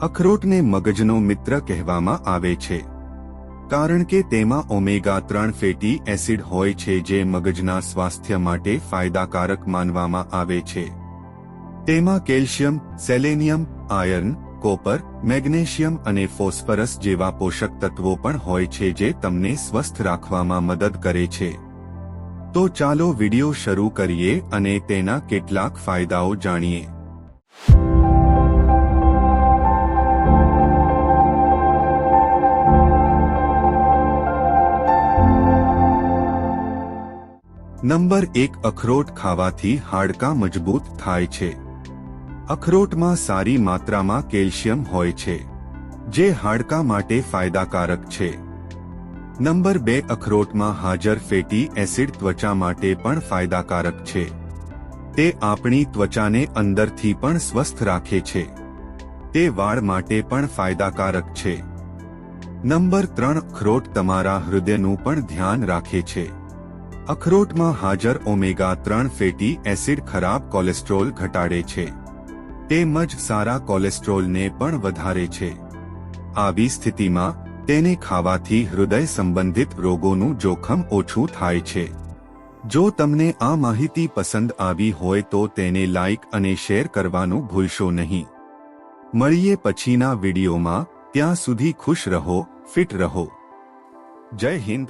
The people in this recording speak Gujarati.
અખરોટને મગજનો મિત્ર કહેવામાં આવે છે. કારણ કે તેમાં ઓમેગા ત્રણ ફેટી એસિડ હોય છે જે મગજના સ્વાસ્થ્ય માટે ફાયદાકારક માનવામાં આવે છે. તેમાં calcium, selenium, iron, copper, magnesium અને ફોસ્ફરસ જેવા પોષક તત્વો પણ હોય છે જે તમને સ્વસ્થ રાખવામાં મદદ કરે છે. તો ચાલો વિડિયો શરૂ કરીએ અને તેના કેટલાક ફાયદાઓ જાણીએ. નંબર એક અખરોટ ખાવાથી હાડકાં મજબૂત થાય છે. અખરોટમાં સારી માત્રામાં કેલ્શિયમ હોય છે, જે હાડકાં માટે ફાયદાકારક છે. નંબર બે અખરોટમાં હાજર ફેટી એસિડ ત્વચા માટે પણ ફાયદાકારક છે. તે આપણી ત્વચાને અંદરથી પણ સ્વસ્થ રાખે છે. તે વાળ માટે પણ ફાયદાકારક છે. નંબર ત્રણ અખરોટ તમારા હૃદયનું પણ ધ્યાન રાખે છે. અખરોટમાં હાજર ઓમેગા ત્રણ ફેટી એસિડ ખરાબ કોલેસ્ટ્રોલ ઘટાડે છે. તેમજ સારા કોલેસ્ટ્રોલને પણ વધારે છે. આવી સ્થિતિમાં, તેને ખાવાથી હૃદય સંબંધિત રોગોનું જોખમ ઓછું થાય છે. જો તમને આ માહિતી પસંદ આવી હોય તો તેને લાઇક અને શેર કરવાનું ભૂલશો નહીં. મળીએ પછીના વિડીયોમાં, ત્યાં સુધી ખુશ રહો, ફિટ રહો. જય હિન્દ.